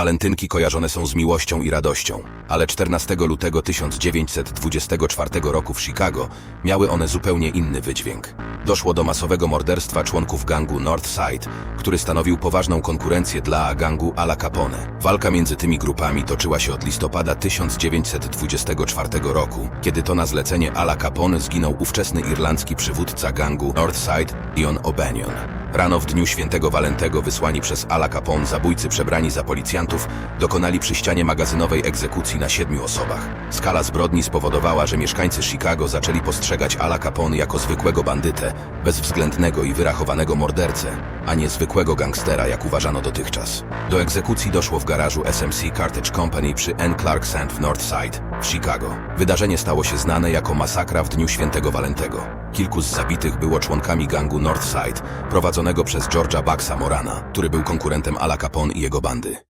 Walentynki kojarzone są z miłością i radością, ale 14 lutego 1924 roku w Chicago miały one zupełnie inny wydźwięk. Doszło do masowego morderstwa członków gangu Northside, który stanowił poważną konkurencję dla gangu Al Capone. Walka między tymi grupami toczyła się od listopada 1924 roku, kiedy to na zlecenie Ala Capone zginął ówczesny irlandzki przywódca gangu Northside Ion O'Banion. Rano w dniu świętego Walentego wysłani przez Ala Capone zabójcy przebrani za policjantów dokonali przy ścianie magazynowej egzekucji na siedmiu osobach. Skala zbrodni spowodowała, że mieszkańcy Chicago zaczęli postrzegać Ala Capone jako zwykłego bandytę, bezwzględnego i wyrachowanego mordercę, a nie zwykłego gangstera, jak uważano dotychczas. Do egzekucji doszło w garażu SMC Cartage Company przy N. Clark Sand w Northside w Chicago. Wydarzenie stało się znane jako masakra w dniu świętego Walentego. Kilku z zabitych było członkami gangu Northside, prowadzonego przez George'a Baxa Morana, który był konkurentem Ala Capone i jego bandy.